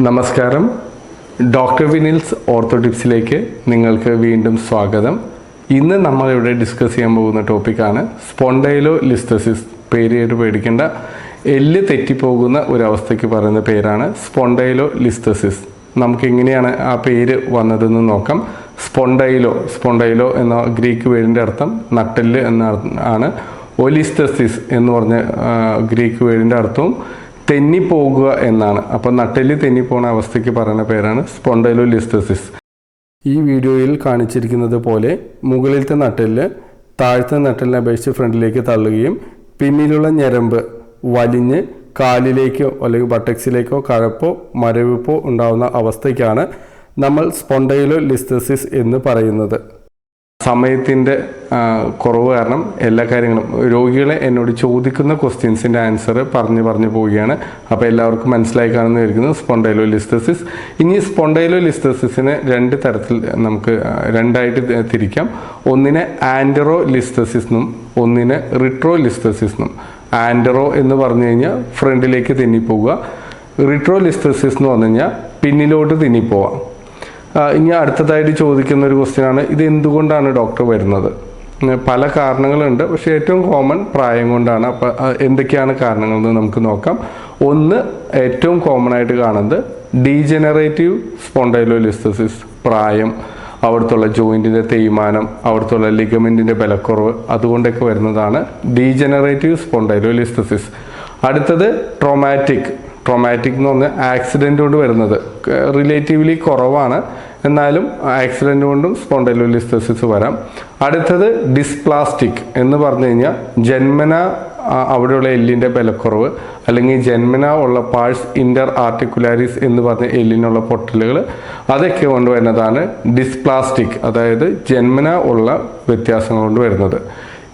നമസ്കാരം. ഡോക്ടർ വിനിൽസ് ഓർത്തോടിപ്സിലേക്ക് നിങ്ങൾക്ക് വീണ്ടും സ്വാഗതം. ഇന്ന് നമ്മളിവിടെ ഡിസ്കസ് ചെയ്യാൻ പോകുന്ന ടോപ്പിക്കാണ് സ്പോണ്ടൈലോ ലിസ്റ്റസിസ് പേര് പേടിക്കേണ്ട. എല്ല് തെറ്റിപ്പോകുന്ന ഒരു അവസ്ഥയ്ക്ക് പറയുന്ന പേരാണ് സ്പോണ്ടൈലോ ലിസ്റ്റസിസ് നമുക്ക് എങ്ങനെയാണ് ആ പേര് വന്നതെന്ന് നോക്കാം. സ്പോണ്ടൈലോ സ്പോണ്ടൈലോ എന്ന ഗ്രീക്ക് പേരിന്റെ അർത്ഥം നട്ടെല്ല് എന്ന ആണ്. ഒലിസ്തസിസ് എന്ന് പറഞ്ഞ ഗ്രീക്ക് വേടിന്റെ അർത്ഥവും തെന്നിപ്പോകുക എന്നാണ്. അപ്പോൾ നട്ടെല്ല് തെന്നിപ്പോണ അവസ്ഥയ്ക്ക് പറയുന്ന പേരാണ് സ്പോണ്ടൈലോ ലിസ്റ്റസിസ് ഈ വീഡിയോയിൽ കാണിച്ചിരിക്കുന്നത് പോലെ മുകളിലത്തെ നട്ടെല്ല് താഴത്തെ നട്ടെല്ലിനെ അപേക്ഷിച്ച് ഫ്രണ്ടിലേക്ക് തള്ളുകയും പിന്നിലുള്ള ഞരമ്പ് വലിഞ്ഞ് കാലിലേക്കോ അല്ലെങ്കിൽ ബട്ടക്സിലേക്കോ കഴപ്പോ മരവിപ്പോ ഉണ്ടാകുന്ന അവസ്ഥയ്ക്കാണ് നമ്മൾ സ്പോണ്ടൈലോ ലിസ്റ്റസിസ് എന്ന് പറയുന്നത്. സമയത്തിന്റെ കുറവ് കാരണം എല്ലാ കാര്യങ്ങളും. രോഗികളെ എന്നോട് ചോദിക്കുന്ന ക്വസ്റ്റ്യൻസിന്റെ ആൻസർ പറഞ്ഞു പറഞ്ഞു പോവുകയാണ്. അപ്പോൾ എല്ലാവർക്കും മനസ്സിലായി കാണുന്ന ഇരിക്കുന്നത് സ്പോണ്ടൈലോ ലിസ്റ്റസിസ് ഇനി സ്പോണ്ടൈലോ ലിസ്റ്റസിസിനെ രണ്ട് തരത്തിൽ നമുക്ക് രണ്ടായിട്ട് തിരിക്കാം. ഒന്നിനെ ആൻഡറോ ലിസ്റ്റസിസ് എന്നും ഒന്നിനെ റിട്രോ ലിസ്റ്റസിസ് എന്നും ആൻഡറോ എന്ന് പറഞ്ഞു കഴിഞ്ഞാൽ ഫ്രണ്ടിലേക്ക് തിന്നിപ്പോവുക. റിട്രോ ലിസ്റ്റസിസ് എന്ന് പറഞ്ഞു കഴിഞ്ഞാൽ പിന്നിലോട്ട് തെന്നിപ്പോവാം. ഇനി അടുത്തതായിട്ട് ചോദിക്കുന്ന ഒരു ക്വസ്റ്റ്യൻ ആണ് ഇത് എന്തുകൊണ്ടാണ് ഡോക്ടർ വരുന്നത്? പല കാരണങ്ങളുണ്ട് പക്ഷേ ഏറ്റവും കോമൺ പ്രായം കൊണ്ടാണ്. അപ്പം ആ, എന്തൊക്കെയാണ് കാരണങ്ങൾ എന്ന് നമുക്ക് നോക്കാം. ഒന്ന് ഏറ്റവും കോമൺ ആയിട്ട് കാണുന്നത് ഡീജനറേറ്റീവ് സ്പോണ്ടൈലോലിസ്തസിസ് പ്രായം അവിടുത്തുള്ള ജോയിന്റിന്റെ തേയ്മാനം അവിടുത്തുള്ള ലിഗമെന്റിന്റെ ബലക്കുറവ് അതുകൊണ്ടൊക്കെ വരുന്നതാണ് ഡീജനറേറ്റീവ് സ്പോണ്ടൈലോലിസ്തസിസ്. അടുത്തത് ട്രോമാറ്റിക് ട്രോമാറ്റിക് എന്ന് പറഞ്ഞാൽ ആക്സിഡന്റ് കൊണ്ട് വരുന്നത്. റിലേറ്റീവ്ലി കുറവാണ്. എന്നാലും ആക്സിഡന്റ് കൊണ്ടും സ്പോണ്ടൈലോലിസ്റ്റസിസ് വരാം. അടുത്തത് ഡിസ്പ്ലാസ്റ്റിക് എന്ന് പറഞ്ഞു കഴിഞ്ഞാൽ ജന്മന അവിടെയുള്ള എല്ലിന്റെ ബലക്കുറവ് അല്ലെങ്കിൽ ജന്മന ഉള്ള പാഴ്സ് ഇന്റർ ആർട്ടിക്കുലാരിസ് എന്ന് പറഞ്ഞ എല്ലിനുള്ള പൊട്ടലുകൾ അതൊക്കെ കൊണ്ട് വരുന്നതാണ് ഡിസ്പ്ലാസ്റ്റിക് അതായത് ജന്മന ഉള്ള വ്യത്യാസങ്ങൾ കൊണ്ട് വരുന്നത്.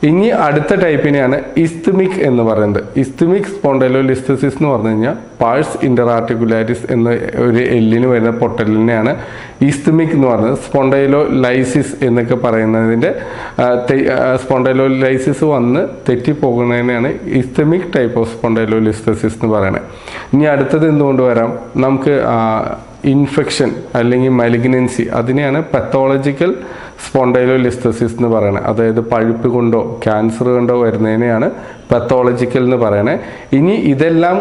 ഇനി അടുത്ത ടൈപ്പിനെയാണ് ഇസ്തുമിക് എന്ന് പറയുന്നത്. ഇസ്തുമിക് സ്പോണ്ടൈലോലിസ്റ്റസിസ് എന്ന് പറഞ്ഞു കഴിഞ്ഞാൽ പാഴ്സ് ഇന്റർആർട്ടിക്കുലാരിസ് എന്ന ഒരു എല്ലിന് വരുന്ന പൊട്ടലിനെയാണ് ഇസ്തുമിക് എന്ന് പറയുന്നത്. സ്പോണ്ടൈലോ ലൈസിസ് എന്നൊക്കെ പറയുന്നതിന്റെ സ്പോണ്ടൈലോ ലൈസിസ് വന്ന് തെറ്റിപ്പോകുന്നതിനെയാണ് isthmic type of spondylolisthesis എന്ന് പറയുന്നത്. ഇനി അടുത്തത് എന്തുകൊണ്ട് വരാം? നമുക്ക് ഇൻഫെക്ഷൻ അല്ലെങ്കിൽ മലിഗ്നൻസി അതിനെയാണ് പത്തോളജിക്കൽ സ്പോണ്ടൈലോലിസ്റ്റസിസ് എന്ന് പറയുന്നത് അതായത് പഴുപ്പ് കൊണ്ടോ ക്യാൻസർ കൊണ്ടോ വരുന്നതിനെയാണ് പത്തോളജിക്കൽ എന്ന് പറയണേ. ഇനി ഇതെല്ലാം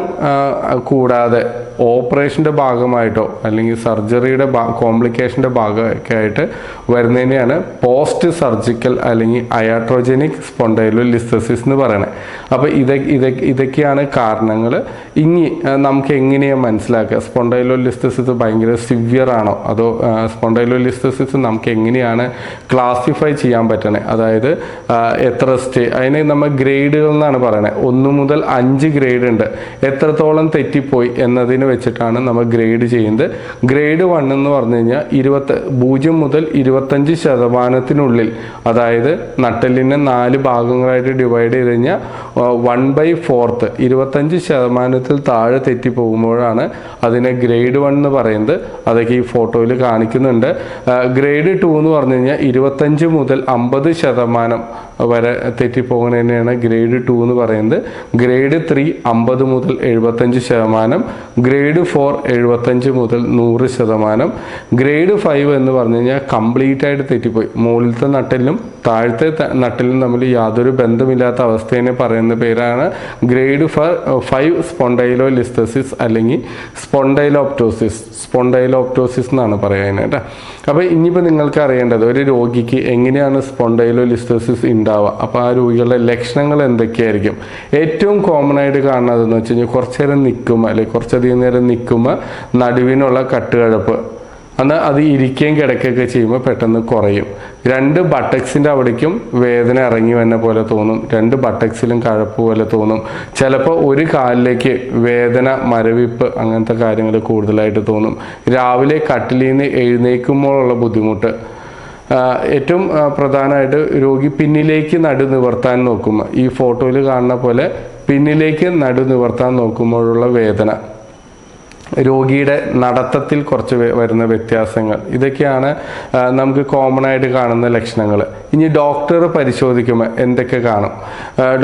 കൂടാതെ ഓപ്പറേഷന്റെ ഭാഗമായിട്ടോ അല്ലെങ്കിൽ സർജറിയുടെ കോംപ്ലിക്കേഷന്റെ ഭാഗമൊക്കെ ആയിട്ട് വരുന്നതിനെയാണ് പോസ്റ്റ് സർജിക്കൽ അല്ലെങ്കിൽ അയാട്രോജനിക് സ്പോണ്ടൈലോലിസ്റ്റസിസ് എന്ന് പറയുന്നത് അപ്പോൾ ഇത ഇത് ഇതൊക്കെയാണ് കാരണങ്ങൾ ഇനി നമുക്ക് എങ്ങനെയാണ് മനസ്സിലാക്കുക? സ്പോണ്ടൈലോലിസ്റ്റസിസ് ഭയങ്കര സിവിയർ ആണോ? അതോ സ്പോണ്ടൈലോലിസ്റ്റസിസ് നമുക്ക് എങ്ങനെയാണ് ക്ലാസിഫൈ ചെയ്യാൻ പറ്റണേ? അതായത് എത്ര സ്റ്റേ അതിനെ നമ്മൾ ഗ്രേഡുകൾ എന്നാണ് പറയുന്നത് ഒന്ന് മുതൽ അഞ്ച് ഗ്രേഡ് ഉണ്ട് എത്രത്തോളം തെറ്റിപ്പോയി എന്നതിന് വെച്ചിട്ടാണ് നമ്മൾ ഗ്രേഡ് ചെയ്യുന്നത്. ഗ്രേഡ് വൺ എന്ന് പറഞ്ഞു കഴിഞ്ഞാൽ ഇരുപത്തി പൂജ്യം മുതൽ ഇരുപത്തഞ്ച് ശതമാനത്തിനുള്ളിൽ അതായത് നട്ടലിനെ നാല് ഭാഗങ്ങളായിട്ട് ഡിവൈഡ് ചെയ്ത് കഴിഞ്ഞാൽ വൺ ബൈ ഫോർത്ത് ഇരുപത്തഞ്ച് ശതമാനത്തിൽ താഴെ തെറ്റി തെറ്റിപ്പോകുമ്പോഴാണ് അതിനെ ഗ്രേഡ് വൺ എന്ന് പറയുന്നത്. അതൊക്കെ ഈ ഫോട്ടോയിൽ കാണിക്കുന്നുണ്ട്. ഗ്രേഡ് ടു എന്ന് പറഞ്ഞു കഴിഞ്ഞാൽ ഇരുപത്തഞ്ച് മുതൽ അമ്പത് ശതമാനം വരെ തെറ്റിപ്പോകുന്നതിനെയാണ് ഗ്രേഡ് ടു എന്ന് പറയുന്നത്. ഗ്രേഡ് ത്രീ അമ്പത് മുതൽ എഴുപത്തഞ്ച് ശതമാനം. ഗ്രേഡ് ഫോർ എഴുപത്തഞ്ച് മുതൽ നൂറ് ശതമാനം. ഗ്രേഡ് ഫൈവ് എന്ന് പറഞ്ഞു കഴിഞ്ഞാൽ കംപ്ലീറ്റ് ആയിട്ട് തെറ്റിപ്പോയി. മുകളിലത്തെ നട്ടിലും താഴത്തെ നട്ടിലും തമ്മിൽ യാതൊരു ബന്ധമില്ലാത്ത അവസ്ഥയെ പറയുന്ന പേരാണ് ഗ്രേഡ് ഫൈവ് സ്പോണ്ടൈലോ ലിസ്തസിസ് അല്ലെങ്കിൽ സ്പോണ്ടൈലോപ്റ്റോസിസ്. സ്പോണ്ടൈലോപ്റ്റോസിസ് എന്നാണ് പറയുന്നത് അപ്പോൾ ഇനിയിപ്പോൾ നിങ്ങൾക്ക് അറിയേണ്ടത് ഒരു രോഗിക്ക് എങ്ങനെയാണ് സ്പോണ്ടൈലോ ലിസ്റ്റോസിസ് ഉണ്ടാവുക? അപ്പോൾ ആ രോഗികളുടെ ലക്ഷണങ്ങൾ എന്തൊക്കെയായിരിക്കും? ഏറ്റവും കോമൺ ആയിട്ട് കാണുന്നതെന്ന് വെച്ച് കഴിഞ്ഞാൽ കുറച്ച് നേരം നിൽക്കുമ്പോൾ അല്ലെങ്കിൽ കുറച്ചധികം നേരം നിൽക്കുമ്പോൾ നടുവിനുള്ള കട്ടുകഴപ്പ്. അന്ന് അത് ഇരിക്കുകയും കിടക്കുകയൊക്കെ ചെയ്യുമ്പോൾ പെട്ടെന്ന് കുറയും. രണ്ട് ബട്ടക്സിന്റെ അവിടേക്കും വേദന ഇറങ്ങി വന്ന പോലെ തോന്നും. രണ്ട് ബട്ടക്സിലും കഴപ്പ് പോലെ തോന്നും. ചിലപ്പോൾ ഒരു കാലിലേക്ക് വേദന മരവിപ്പ് അങ്ങനത്തെ കാര്യങ്ങൾ കൂടുതലായിട്ട് തോന്നും. രാവിലെ കട്ടിലിൽ നിന്ന് എഴുന്നേൽക്കുമ്പോഴുള്ള ബുദ്ധിമുട്ട് ഏറ്റവും പ്രധാനമായിട്ട് രോഗി പിന്നിലേക്ക് നടു നിവർത്താൻ നോക്കുമ്പോൾ ഈ ഫോട്ടോയിൽ കാണുന്ന പോലെ പിന്നിലേക്ക് നടു നിവർത്താൻ നോക്കുമ്പോഴുള്ള വേദന. രോഗിയുടെ നടത്തത്തിൽ കുറച്ച് വരുന്ന വ്യത്യാസങ്ങൾ. ഇതൊക്കെയാണ് നമുക്ക് കോമൺ ആയിട്ട് കാണുന്ന ലക്ഷണങ്ങൾ. ഇനി ഡോക്ടർ പരിശോധിക്കുമ്പോൾ എന്തൊക്കെ കാണും?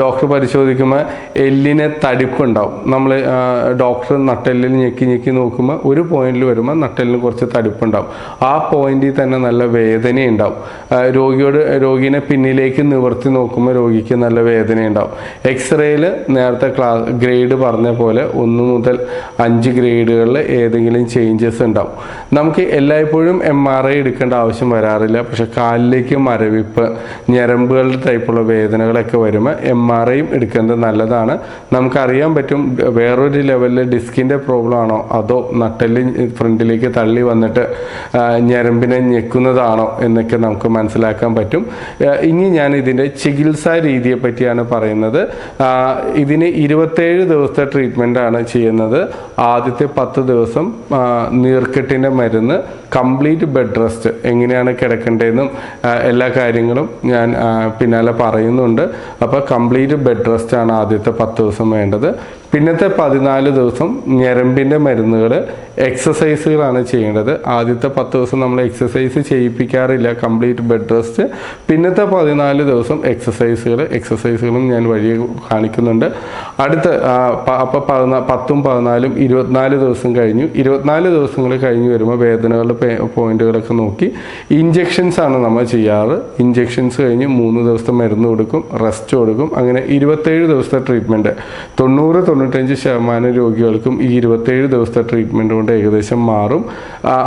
ഡോക്ടർ പരിശോധിക്കുമ്പോൾ എല്ലിന് തടിപ്പുണ്ടാവും. നമ്മൾ ഡോക്ടർ നട്ടെല്ലിൽ ഞെക്കി ഞെക്കി നോക്കുമ്പോൾ ഒരു പോയിന്റിൽ വരുമ്പോൾ നട്ടെല്ലിന് കുറച്ച് തടിപ്പുണ്ടാവും. ആ പോയിന്റിൽ തന്നെ നല്ല വേദന ഉണ്ടാവും രോഗിയോട് രോഗീനെ പിന്നിലേക്ക് നിവർത്തി നോക്കുമ്പോൾ രോഗിക്ക് നല്ല വേദന ഉണ്ടാവും എക്സ്റേയിൽ നേരത്തെ ക്ലാസ് ഗ്രേഡ് പറഞ്ഞ പോലെ ഒന്ന് മുതൽ അഞ്ച് ഗ്രേഡുകളിൽ ഏതെങ്കിലും ചേഞ്ചസ് ഉണ്ടാവും. നമുക്ക് എല്ലായ്പ്പോഴും എം ആർ ഐ എടുക്കേണ്ട ആവശ്യം വരാറില്ല. പക്ഷെ കാലിലേക്ക് മരവിപ്പ് ഞരമ്പുകളുടെ ടൈപ്പുള്ള വേദനകളൊക്കെ വരുമ്പോൾ എം ആർ ഐയും എടുക്കുന്നത് നല്ലതാണ്. നമുക്കറിയാൻ പറ്റും വേറൊരു ലെവലിൽ ഡിസ്കിന്റെ പ്രോബ്ലം ആണോ? അതോ നട്ടൽ ഫ്രണ്ടിലേക്ക് തള്ളി വന്നിട്ട് ഞരമ്പിനെ ഞെക്കുന്നതാണോ എന്നൊക്കെ നമുക്ക് മനസ്സിലാക്കാൻ പറ്റും. ഇനി ഞാൻ ഇതിന്റെ ചികിത്സാ രീതിയെ പറ്റിയാണ് പറയുന്നത്. ഇതിന് ഇരുപത്തേഴ് ദിവസത്തെ ട്രീറ്റ്മെന്റ് ആണ് ചെയ്യുന്നത്. ആദ്യത്തെ പത്ത് ദിവസം ആ, നീർക്കെട്ടിന്റെ മരുന്ന് കംപ്ലീറ്റ് ബെഡ് റെസ്റ്റ് എങ്ങനെയാണ് കിടക്കേണ്ടതെന്നും എല്ലാ കാര്യങ്ങളും ഞാൻ പിന്നാലെ പറയുന്നുണ്ട്. അപ്പോൾ കംപ്ലീറ്റ് ബെഡ് റെസ്റ്റ് ആണ് ആദ്യത്തെ പത്ത് ദിവസം വേണ്ടത്. പിന്നത്തെ പതിനാല് ദിവസം ഞരമ്പിന്റെ മരുന്നുകൾ എക്സസൈസുകളാണ് ചെയ്യേണ്ടത്. ആദ്യത്തെ പത്ത് ദിവസം നമ്മൾ എക്സസൈസ് ചെയ്യിപ്പിക്കാറില്ല. കംപ്ലീറ്റ് ബെഡ് റെസ്റ്റ് പിന്നത്തെ പതിനാല് ദിവസം എക്സസൈസുകൾ എക്സസൈസുകളും ഞാൻ വഴി കാണിക്കുന്നുണ്ട്. അടുത്ത അപ്പോൾ പതിനാ പത്തും പതിനാലും ഇരുപത്തിനാല് ദിവസം കഴിഞ്ഞു. ഇരുപത്തിനാല് ദിവസങ്ങൾ കഴിഞ്ഞ് വരുമ്പോൾ വേദനകളുടെ പോയിന്റുകളൊക്കെ നോക്കി. ഇഞ്ചെക്ഷൻസ് ആണ് നമ്മൾ ചെയ്യാറ്. ഇഞ്ചെക്ഷൻസ് കഴിഞ്ഞ് മൂന്ന് ദിവസത്തെ മരുന്ന് കൊടുക്കും. റെസ്റ്റ് കൊടുക്കും. അങ്ങനെ ഇരുപത്തേഴ് ദിവസത്തെ ട്രീറ്റ്മെന്റ് തൊണ്ണൂറ് തൊണ്ണൂറ്റഞ്ച് ശതമാനം രോഗികൾക്കും ഈ ഇരുപത്തേഴ് ദിവസത്തെ ട്രീറ്റ്മെന്റ് കൊണ്ട് ഏകദേശം മാറും.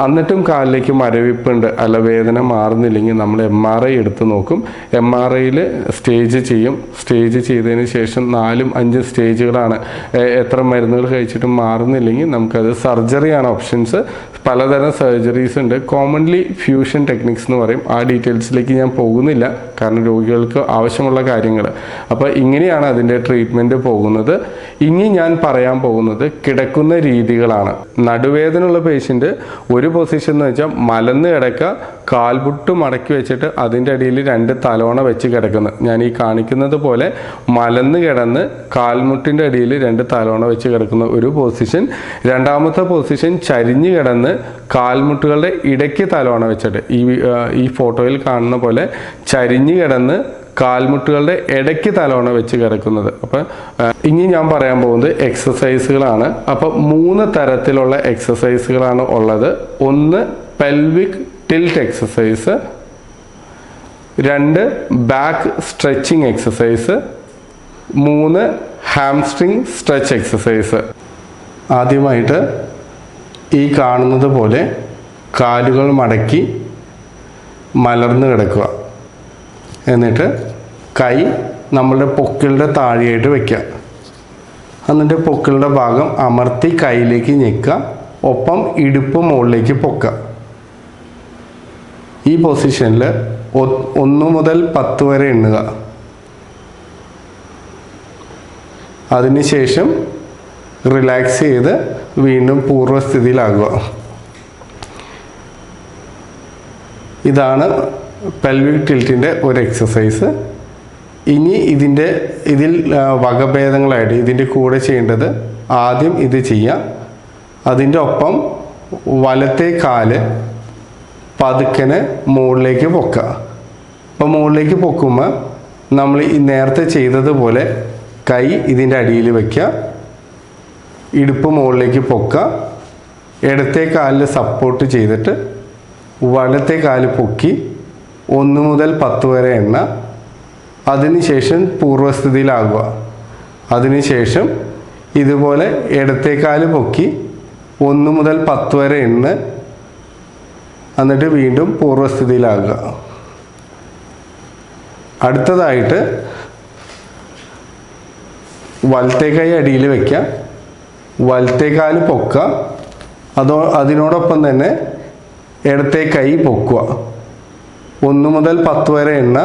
എന്നിട്ടും കാലിലേക്ക് മരവിപ്പുണ്ട്. അല്ല വേദന മാറുന്നില്ലെങ്കിൽ നമ്മൾ എം ആർ ഐ എടുത്ത് നോക്കും. എം ആർ ഐയിൽ സ്റ്റേജ് ചെയ്യും. സ്റ്റേജ് ചെയ്തതിന് ശേഷം നാലും അഞ്ചും സ്റ്റേജുകളാണ്. എത്ര മരുന്നുകൾ കഴിച്ചിട്ടും മാറുന്നില്ലെങ്കിൽ നമുക്കത് സർജറിയാണ് ഓപ്ഷൻസ്. പലതരം സർജറീസ് ഉണ്ട്. കോമൺലി ഫ്യൂഷൻ ടെക്നിക്സ് എന്ന് പറയും. ആ ഡീറ്റെയിൽസിലേക്ക് ഞാൻ പോകുന്നില്ല. കാരണം രോഗികൾക്ക് ആവശ്യമുള്ള കാര്യങ്ങൾ. അപ്പോൾ ഇങ്ങനെയാണ് അതിന്റെ ട്രീറ്റ്മെന്റ് പോകുന്നത്. ഇനി ഞാൻ പറയാൻ പോകുന്നത് കിടക്കുന്ന രീതികളാണ്. നടുവേദനയുള്ള പേഷ്യന്റ് ഒരു പൊസിഷൻ എന്ന് വെച്ചാൽ മലന്ന് കിടക്കുക കാൽമുട്ട് മടക്കി വെച്ചിട്ട് അതിന്റെ അടിയിൽ രണ്ട് തലോണ വെച്ച് കിടക്കുന്നു. ഞാൻ ഈ കാണിക്കുന്നത് പോലെ മലന്ന് കിടന്ന് കാൽമുട്ടിന്റെ അടിയിൽ രണ്ട് തലോണ വെച്ച് കിടക്കുന്ന ഒരു പൊസിഷൻ രണ്ടാമത്തെ പൊസിഷൻ ചരിഞ്ഞ് കിടന്ന് കാൽമുട്ടുകളുടെ ഇടയ്ക്ക് തലോണ വെച്ചിട്ട്. ഈ ഈ ഫോട്ടോയിൽ കാണുന്ന പോലെ ചരിഞ്ഞ് കിടന്ന് കാൽമുട്ടുകളുടെ ഇടയ്ക്ക് തലോണ വെച്ച് കിടക്കുന്നത്. അപ്പം ഇനി ഞാൻ പറയാൻ പോകുന്നത് എക്സസൈസുകളാണ് അപ്പം മൂന്ന് തരത്തിലുള്ള എക്സസൈസുകളാണ് ഉള്ളത്. ഒന്ന് പെൽവിക് ടിൽറ്റ് എക്സസൈസ് രണ്ട് ബാക്ക് സ്ട്രെച്ചിങ് എക്സസൈസ് മൂന്ന് ഹാംസ്ട്രിങ് സ്ട്രെച്ച് എക്സസൈസ് ആദ്യമായിട്ട് ഈ കാണുന്നത് പോലെ കാലുകൾ മടക്കി മലർന്ന് കിടക്കുക. എന്നിട്ട് കൈ നമ്മളുടെ പൊക്കിളുടെ താഴെയായിട്ട് വയ്ക്കുക എന്നിട്ട് പൊക്കിളുടെ ഭാഗം അമർത്തി കൈയിലേക്ക് ഞെക്കുക. ഒപ്പം ഇടുപ്പ് മുകളിലേക്ക് പൊക്കുക. ഈ പൊസിഷനിൽ ഒന്ന് മുതൽ പത്ത് വരെ എണ്ണുക. അതിനുശേഷം റിലാക്സ് ചെയ്ത് വീണ്ടും പൂർവസ്ഥിതിയിലാകുക ഇതാണ് പെൽവിക് ടിൽറ്റിന്റെ ഒരു എക്സസൈസ് ഇനി ഇതിന്റെ ഇതിൽ വകഭേദങ്ങളായിട്ട് ഇതിന്റെ കൂടെ ചെയ്യേണ്ടത് ആദ്യം ഇത് ചെയ്യാം. അതിന്റെ ഒപ്പം വലത്തെ കാൽ പതുക്കനെ മുകളിലേക്ക് പൊക്കുക. അപ്പോൾ മുകളിലേക്ക് പൊക്കുമ്പോൾ നമ്മൾ ഈ നേരത്തെ ചെയ്തതുപോലെ കൈ ഇതിന്റെ അടിയിൽ വയ്ക്കുക ഇടുപ്പ് മുകളിലേക്ക് പൊക്കുക. ഇടത്തെ കാലിൽ സപ്പോർട്ട് ചെയ്തിട്ട് വലത്തെ കാൽ പൊക്കി ഒന്ന് മുതൽ പത്ത് വരെ എണ്ണ. അതിനുശേഷം പൂർവസ്ഥിതിയിലാകുക അതിനുശേഷം ഇതുപോലെ ഇടത്തെ കാൽ പൊക്കി ഒന്ന് മുതൽ പത്ത് വരെ എണ്ണ. എന്നിട്ട് വീണ്ടും പൂർവസ്ഥിതിയിലാകുക അടുത്തതായിട്ട് വലത്തെ കൈ അടിയിൽ വയ്ക്കാം വലത്തെ കാൽ പൊക്കുക. അതോ അതിനോടൊപ്പം തന്നെ ഇടത്തെ കൈ പൊക്കുക. ഒന്ന് മുതൽ പത്ത് വരെ എണ്ണ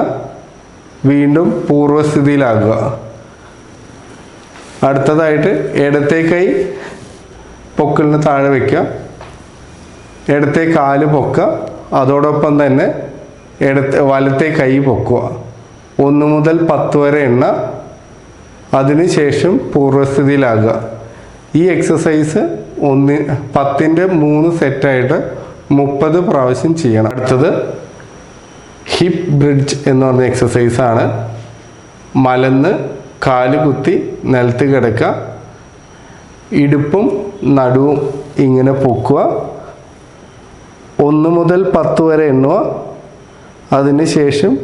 വീണ്ടും പൂർവസ്ഥിതിയിലാകുക അടുത്തതായിട്ട് ഇടത്തെ കൈ പൊക്കലിന് താഴെ വയ്ക്കുക ഇടത്തെ കാൽ പൊക്കുക. അതോടൊപ്പം തന്നെ ഇടത്തെ വലത്തെ കൈ പൊക്കുക. ഒന്ന് മുതൽ പത്ത് വരെ എണ്ണ അതിനുശേഷം പൂർവസ്ഥിതിയിലാകുക ഈ എക്സസൈസ് ഒന്ന് പത്തിന്റെ മൂന്ന് സെറ്റായിട്ട് മുപ്പത് പ്രാവശ്യം ചെയ്യണം. അടുത്തത് ഹിപ്പ് ബ്രിഡ്ജ് എന്ന് പറഞ്ഞ ആണ്. മലന്ന് കാൽ കുത്തി നിലത്ത് കിടക്കുക. ഇടുപ്പും നടുവും ഇങ്ങനെ പൊക്കുക. ഒന്ന് മുതൽ പത്ത് വരെ എണ്ണുക. അതിന് ശേഷം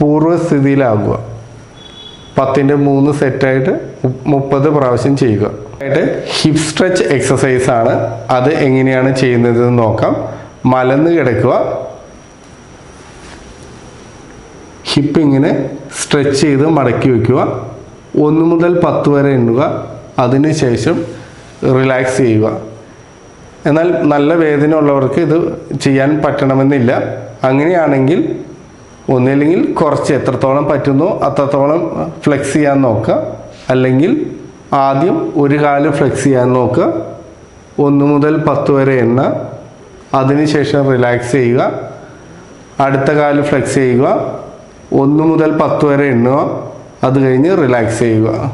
പൂർവസ്ഥിതിയിലാകുക പത്തിന്റെ മൂന്ന് സെറ്റായിട്ട് മുപ്പത് പ്രാവശ്യം ചെയ്യുക. ആയിട്ട് ഹിപ്പ് സ്ട്രെച്ച് എക്സസൈസ് ആണ്. അത് എങ്ങനെയാണ് ചെയ്യുന്നതെന്ന് നോക്കാം. മലന്ന് കിടക്കുക. ഹിപ്പ് ഇങ്ങനെ സ്ട്രെച്ച് ചെയ്ത് മടക്കി വയ്ക്കുക ഒന്ന് മുതൽ പത്ത് വരെ എണ്ണുക. അതിനുശേഷം റിലാക്സ് ചെയ്യുക. എന്നാൽ നല്ല വേദന ഉള്ളവർക്ക് ഇത് ചെയ്യാൻ പറ്റണമെന്നില്ല. അങ്ങനെയാണെങ്കിൽ ഒന്നില്ലെങ്കിൽ കുറച്ച് എത്രത്തോളം പറ്റുന്നോ അത്രത്തോളം ഫ്ലെക്സ് ചെയ്യാൻ നോക്കുക. അല്ലെങ്കിൽ ആദ്യം ഒരു കാൽ ഫ്ലെക്സ് ചെയ്യാൻ നോക്കുക. ഒന്ന് മുതൽ പത്ത് വരെ എണ്ണ അതിനുശേഷം റിലാക്സ് ചെയ്യുക. അടുത്ത കാൽ ഫ്ലെക്സ് ചെയ്യുക. ഒന്ന് മുതൽ പത്ത് വരെ എണ്ണുക. അത് കഴിഞ്ഞ് റിലാക്സ് ചെയ്യുക.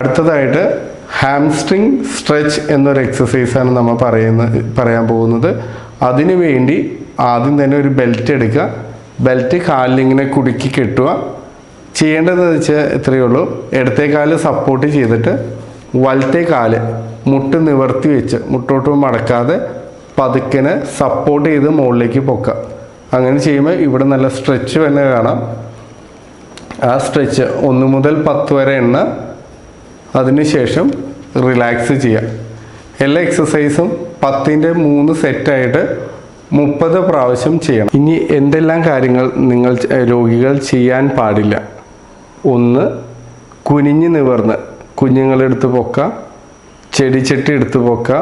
അടുത്തതായിട്ട് ഹാംസ്ട്രിങ് സ്ട്രെച്ച് എന്നൊരു എക്സസൈസാണ് നമ്മൾ പറയുന്നത് പറയാൻ പോകുന്നത്. അതിനു വേണ്ടി ആദ്യം തന്നെ ഒരു ബെൽറ്റ് എടുക്കുക. ബെൽറ്റ് കാലിലിങ്ങനെ കുടുക്കി കെട്ടുക. ചെയ്യേണ്ടതെന്ന് വെച്ചാൽ ഇത്രയേ ഉള്ളൂ. ഇടത്തെ കാൽ സപ്പോർട്ട് ചെയ്തിട്ട് വലത്തെ കാൽ മുട്ട് നിവർത്തി വെച്ച് മുട്ടോട്ട് മടക്കാതെ പതുക്കനെ സപ്പോർട്ട് ചെയ്ത് മുകളിലേക്ക് പൊക്കുക. അങ്ങനെ ചെയ്യുമ്പോൾ ഇവിടെ നല്ല സ്ട്രെച്ച് തന്നെ കാണാം. ആ സ്ട്രെച്ച് ഒന്ന് മുതൽ പത്ത് വരെ എണ്ണ. അതിനുശേഷം റിലാക്സ് ചെയ്യാം. എല്ലാ എക്സസൈസും പത്തിന്റെ മൂന്ന് സെറ്റായിട്ട് മുപ്പത് പ്രാവശ്യം ചെയ്യണം. ഇനി എന്തെല്ലാം കാര്യങ്ങൾ നിങ്ങൾ രോഗികൾ ചെയ്യാൻ പാടില്ല. ഒന്ന് കുനിഞ്ഞ് നിവർന്ന്. കുഞ്ഞുങ്ങളെടുത്ത് പൊക്ക. ചെടിച്ചട്ടി എടുത്ത് പൊക്ക.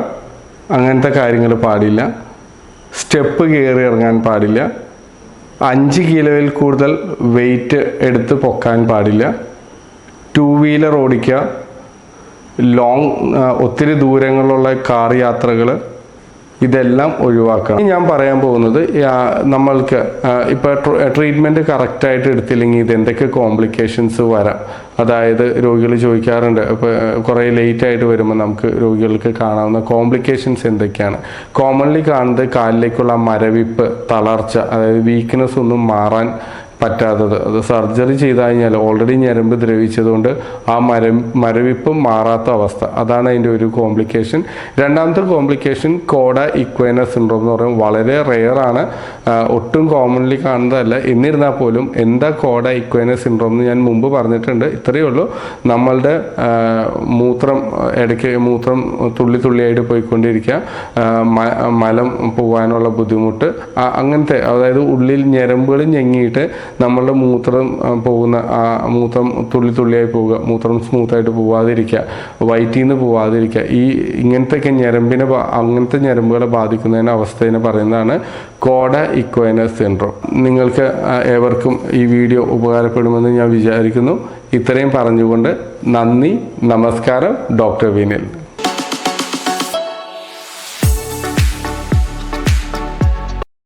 അങ്ങനത്തെ കാര്യങ്ങൾ പാടില്ല. സ്റ്റെപ്പ് കയറി ഇറങ്ങാൻ പാടില്ല. അഞ്ച് കിലോയിൽ കൂടുതൽ വെയിറ്റ് എടുത്ത് പൊക്കാൻ പാടില്ല. ടു വീലർ ഓടിക്കുക. ലോങ് ഒത്തിരി ദൂരങ്ങളുള്ള കാർ യാത്രകൾ ഇതെല്ലാം ഒഴിവാക്കണം ഞാൻ പറയാൻ പോകുന്നത് നമ്മൾക്ക് ഇപ്പോൾ ട്രീറ്റ്മെന്റ് കറക്റ്റായിട്ട് എടുത്തില്ലെങ്കിൽ ഇത് എന്തൊക്കെ കോംപ്ലിക്കേഷൻസ് വരാം. അതായത് രോഗികൾ ചോദിക്കാറുണ്ട് ഇപ്പോൾ കുറേ ലേറ്റ് ആയിട്ട് വരുമ്പോൾ നമുക്ക് രോഗികൾക്ക് കാണാവുന്ന കോംപ്ലിക്കേഷൻസ് എന്തൊക്കെയാണ്. കോമൺലി കാണുന്നത് കാലിലേക്കുള്ള മരവിപ്പ് തളർച്ച അതായത് വീക്ക്നെസ് ഒന്നും മാറാൻ പറ്റാത്തത്. അത് സർജറി ചെയ്ത് കഴിഞ്ഞാൽ ഓൾറെഡി ഞരമ്പ് ദ്രവിച്ചതുകൊണ്ട് ആ മര മരവിപ്പ് മാറാത്ത അവസ്ഥ. അതാണ് അതിന്റെ ഒരു കോംപ്ലിക്കേഷൻ രണ്ടാമത്തെ കോംപ്ലിക്കേഷൻ കോഡ ഇക്വേന സിൻഡ്രോം എന്ന് പറയുന്നത് വളരെ റെയർ ആണ്. ഒട്ടും കോമൺലി കാണുന്നതല്ല. എന്നിരുന്നാൽ പോലും എന്താ കോഡ ഇക്വേന സിൻഡ്രോം എന്ന് ഞാൻ മുമ്പ് പറഞ്ഞിട്ടുണ്ട്. ഇത്രയേ ഉള്ളൂ. നമ്മളുടെ മൂത്രം ഇടയ്ക്ക് മൂത്രം തുള്ളി തുള്ളിയായിട്ട് പോയിക്കൊണ്ടിരിക്കുക. മലം പോകാനുള്ള ബുദ്ധിമുട്ട്. അങ്ങനത്തെ അതായത് ഉള്ളിൽ ഞരമ്പുകൾ ഞെങ്ങിയിട്ട് നമ്മളുടെ മൂത്രം പോകുന്ന ആ മൂത്രം തുള്ളി തുള്ളിയായി പോവുക മൂത്രം സ്മൂത്തായിട്ട് പോവാതിരിക്കുക വയറ്റിൽ നിന്ന് പോവാതിരിക്കുക. ഈ ഇങ്ങനത്തെയൊക്കെ ഞരമ്പിനെ അങ്ങനത്തെ ഞരമ്പുകളെ ബാധിക്കുന്നതിന് അവസ്ഥയെ പറയുന്നതാണ് കോഡ ഇക്വൈനസ് സിൻഡ്രോം. നിങ്ങൾക്ക് ഏവർക്കും ഈ വീഡിയോ ഉപകാരപ്പെടുമെന്ന് ഞാൻ വിചാരിക്കുന്നു. ഇത്രയും പറഞ്ഞുകൊണ്ട് നന്ദി നമസ്കാരം ഡോക്ടർ വിനിൽ.